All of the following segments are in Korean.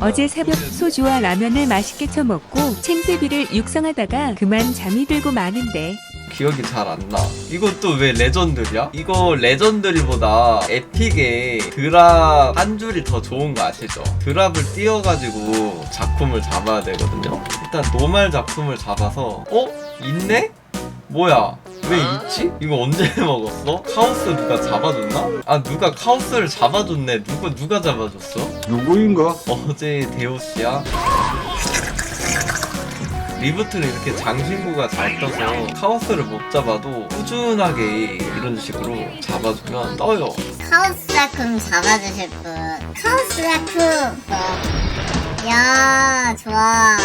어제 새벽 소주와 라면을 맛있게 처먹고 챙세비를 육성하다가 그만 잠이 들고 마는데 기억이 잘 안 나. 또왜 레전드리야? 이거 레전드리보다 에픽의 드랍 한 줄이 더 좋은 거 아시죠? 드랍을 띄워가지고 작품을 잡아야 되거든요. 일단 노말 작품을 잡아서 어? 있네? 뭐야? 왜 있지? 이거 언제 먹었어? 카오스 누가 잡아줬나? 아 누가 카오스를 잡아줬네. 누가 누가 잡아줬어? 누구인가? 어제 데오스야? 리부트를 이렇게 장신구가 잘 떠서 카오스를 못 잡아도 꾸준하게 이런 식으로 잡아주면 떠요. 카오스라쿰 잡아주실 분 카오스라쿰 어. 야 좋아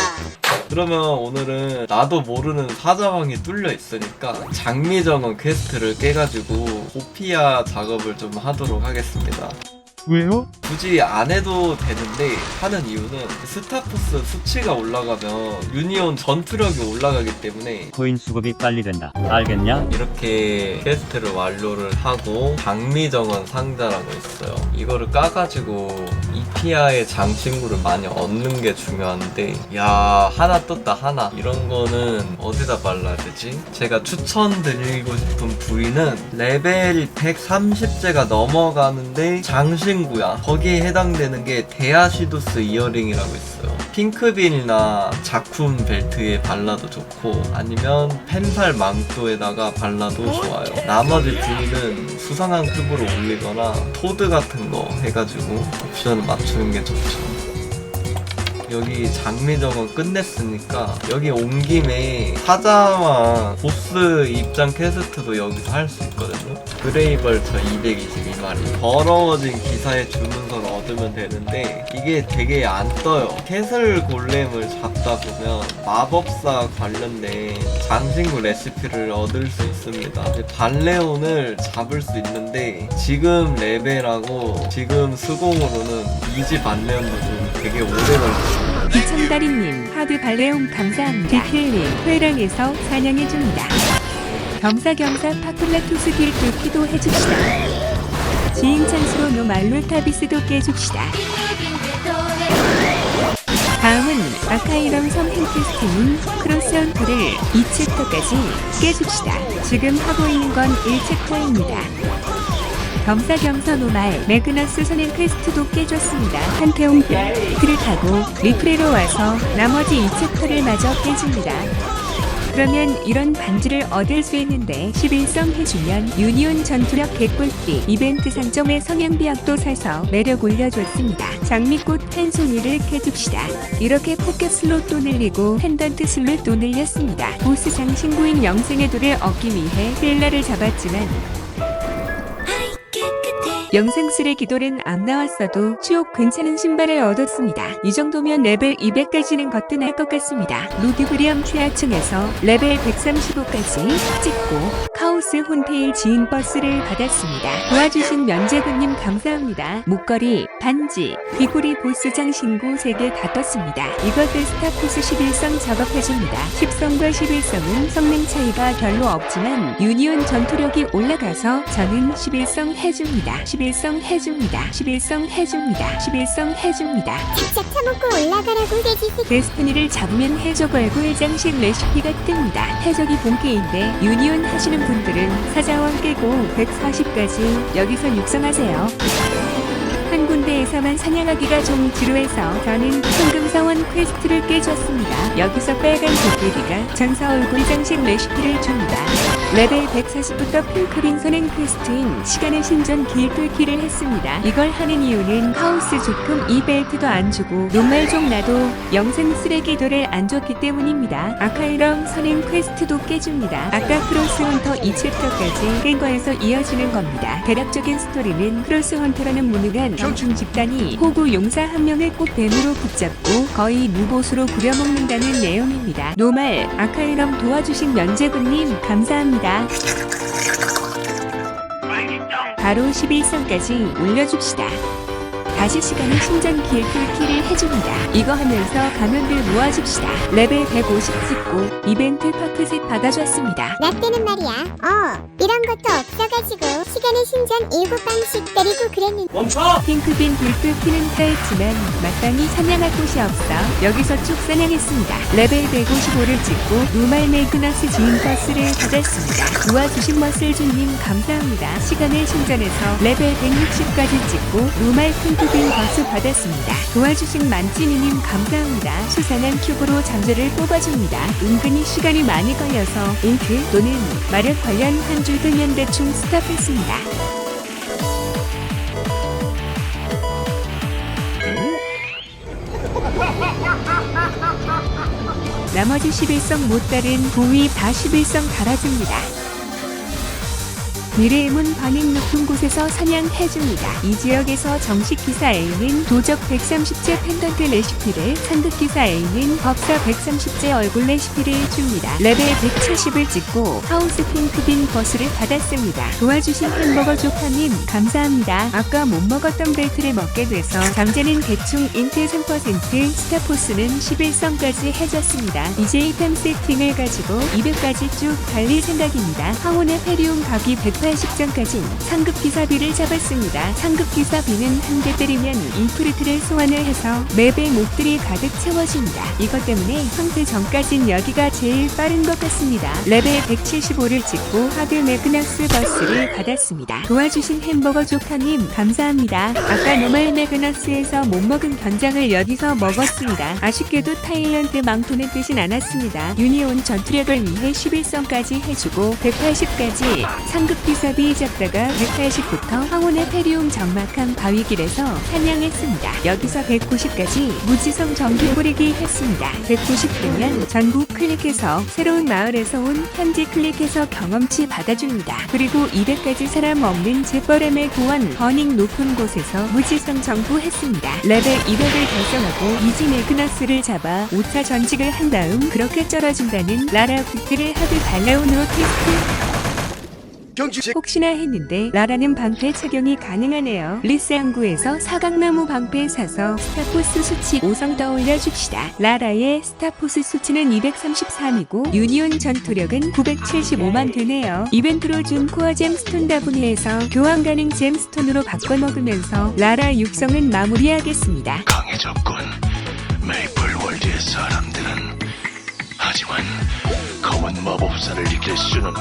그러면 오늘은 나도 모르는 사자왕이 뚫려 있으니까 장미정원 퀘스트를 깨가지고 오피아 작업을 좀 하도록 하겠습니다. 왜요? 굳이 안 해도 되는데 하는 이유는 스타포스 수치가 올라가면 유니온 전투력이 올라가기 때문에 코인 수급이 빨리 된다. 알겠냐? 이렇게 퀘스트를 완료를 하고 장미정원 상자라고 있어요. 이거를 까가지고 이피아의 장친구를 많이 얻는 게 중요한데 야 하나 떴다 하나 이런 거는 어디다 발라야 되지? 제가 추천드리고 싶은 부위는 레벨 130제가 넘어가는데 장신 구야. 거기에 해당되는 게 데아시두스 이어링이라고 있어요. 핑크빈이나 자쿤 벨트에 발라도 좋고 아니면 펜살 망토에다가 발라도 좋아요. 나머지 부위는 수상한 급으로 올리거나 토드 같은 거 해가지고 옵션을 맞추는 게 좋죠. 여기 장미정은 끝냈으니까 여기 온 김에 사자와 보스 입장 퀘스트도 여기서 할 수 있거든요. 그레이벌처 222마리. 더러워진 기사의 주문서를 얻으면 되는데 이게 되게 안 떠요. 캐슬 골렘을 잡다 보면 마법사 관련된 장신구 레시피를 얻을 수 있습니다. 발레온을 잡을 수 있는데 지금 레벨하고 지금 수공으로는 이지 발레온도 좀 되게 오래 걸려요. 이청다리님 하드 발레용 감사합니다. 디킬님 회랑에서 사냥해줍니다. 겸사겸사 파플라투스 길뚫기도 해줍시다. 지인 찬스로 노말룰타비스도 깨줍시다. 다음은 아카이런 섬 헬테스트님 크로스헌터를 2챕터까지 깨줍시다. 지금 하고 있는 건 1챕터입니다. 겸사겸사 노말 매그너스 선행 퀘스트도 깨줬습니다. 한태웅 그를 타고 리프레로 와서 나머지 2챕터를 마저 깨줍니다. 그러면 이런 반지를 얻을 수 있는데 11성 해주면 유니온 전투력 개꿀띠 이벤트 상점의 성향비약도 사서 매력 올려줬습니다. 장미꽃 한 송이를 캐줍시다. 이렇게 포켓 슬롯도 늘리고 펜던트 슬롯도 늘렸습니다. 보스 장신구인 영생의 돌을 얻기 위해 힐라를 잡았지만 영생술의 기도는 안 나왔어도 추억 괜찮은 신발을 얻었습니다. 이 정도면 레벨 200까지는 거뜬할 것 같습니다. 루디브리엄 최하층에서 레벨 135까지 찍고 카오스 혼테일 지인 버스를 받았습니다. 도와주신 면제군님 감사합니다. 목걸이, 반지, 귀고리 보스장 신고 3개 다 떴습니다. 이것들 스타코스 11성 작업해줍니다. 10성과 11성은 성능 차이가 별로 없지만 유니온 전투력이 올라가서 저는 11성 해줍니다. 11성 해줍니다. 11성 해줍니다. 11성 해줍니다. 짝 처먹고 올라가라고 돼지새 데스티니를 잡으면 해적 얼굴 장식 레시피가 뜹니다. 해적이 본캐인데 유니온 하시는 분 들은 사자원 깨고 140까지 여기서 육성하세요. 한 군데에서만 사냥하기가 좀 지루해서 저는 황금사원 퀘스트를 깨줬습니다. 여기서 빨간 도깨비가 전사 얼굴 장식 레시피를 줍니다. 레벨 140부터 핑크빈 선행 퀘스트인 시간의 신전 길 뚫기를 했습니다. 이걸 하는 이유는 하우스 조금 이 벨트도 안 주고 노말종 나도 영생 쓰레기도를 안 줬기 때문입니다. 아카이럼 선행 퀘스트도 깨줍니다. 아까 크로스 헌터 2챕터까지 깬 거에서 이어지는 겁니다. 대략적인 스토리는 크로스 헌터라는 무능한 중 집단이 호구 용사 한 명을 꼭 뱀으로 붙잡고 거의 무보수로 부려먹는다는 내용입니다. 노말 아카이럼 도와주신 면제군님 감사합니다. 바로 11선까지 올려줍시다. 다시 시간의 신전 길 뚫기를 해줍니다. 이거 하면서 가면들 모아줍시다. 레벨 150 찍고 이벤트 파크셋 받아줬습니다. 나 때는 말이야. 어, 이런 것도 없어가지고 시간의 신전 일곱 방씩 때리고 그랬는데. 핑크빈 불빛 피는 타였지만 마땅히 사냥할 곳이 없어 여기서 쭉 사냥했습니다. 레벨 155를 찍고 루말 메이크너스 지인 버스를 받았습니다. 도와주신 머슬 주님 감사합니다. 시간의 신전에서 레벨 160까지 찍고 루말 핑크빈 버스 받았습니다. 도와주신 만찌니님 감사합니다. 수상한 큐브로 잠재를 뽑아줍니다. 은근히 시간이 많이 걸려서 잉크 또는 마력 관련 한줄 뜨면 대충 스탑했습니다. 나머지 11성 못 따른 부위 다 11성 달아줍니다. 미래의 문 반응 높은 곳에서 사냥해줍니다. 이 지역에서 정식 기사 A는 도적 130제 펜던트 레시피를, 상급 기사 A는 법사 130제 얼굴 레시피를 줍니다. 레벨 170을 찍고 하우스 핑크빈 버스를 받았습니다. 도와주신 햄버거 조카님 감사합니다. 아까 못 먹었던 벨트를 먹게 돼서 잠재는 대충 인트 3% 스타포스는 11성까지 해줬습니다. 이제 이템 세팅을 가지고 200까지 쭉 달릴 생각입니다. 황혼의 페리움 각이 180점까지 상급 기사비를 잡았습니다. 상급 기사비는 한 대 때리면 인프리트를 소환을 해서 맵의 몹들이 가득 채워집니다. 이것 때문에 상태 전까진 여기가 제일 빠른 것 같습니다. 레벨 175를 찍고 하드 매그너스 버스를 받았습니다. 도와주신 햄버거 조카님 감사합니다. 아까 노말 매그너스에서 못 먹은 견장을 여기서 먹었습니다. 아쉽게도 타일런드 망토는 뜨진 않았습니다. 유니온 전투력을 위해 11성까지 해주고 180까지 상급 기 사비 잡다가 180부터 황혼의 페리움 적막한 바위길에서 사냥했습니다. 여기서 190까지 무지성 전기 뿌리기 했습니다. 190되면 전국 클릭해서 새로운 마을에서 온 현지 클릭해서 경험치 받아줍니다. 그리고 200까지 사람 없는 제버렘의 고원 버닝 높은 곳에서 무지성 정부 했습니다. 레벨 200을 달성하고 이지 매그너스를 잡아 5차 전직을 한 다음 그렇게 쩔어준다는 라라 빅트를 하드 달라운으로 테스트 혹시나 했는데 라라는 방패 착용이 가능하네요. 리스 항구에서 사각나무 방패 사서 스타포스 수치 5성 떠올려 줍시다. 라라의 스타포스 수치는 233이고 유니온 전투력은 975만 되네요. 이벤트로 준 코어 잼스톤 다분해에서 교환 가능 잼스톤으로 바꿔 먹으면서 라라 육성은 마무리하겠습니다. 강해졌군. 메이플 월드의 사람들은 하지만 검은 마법사를 이길 수는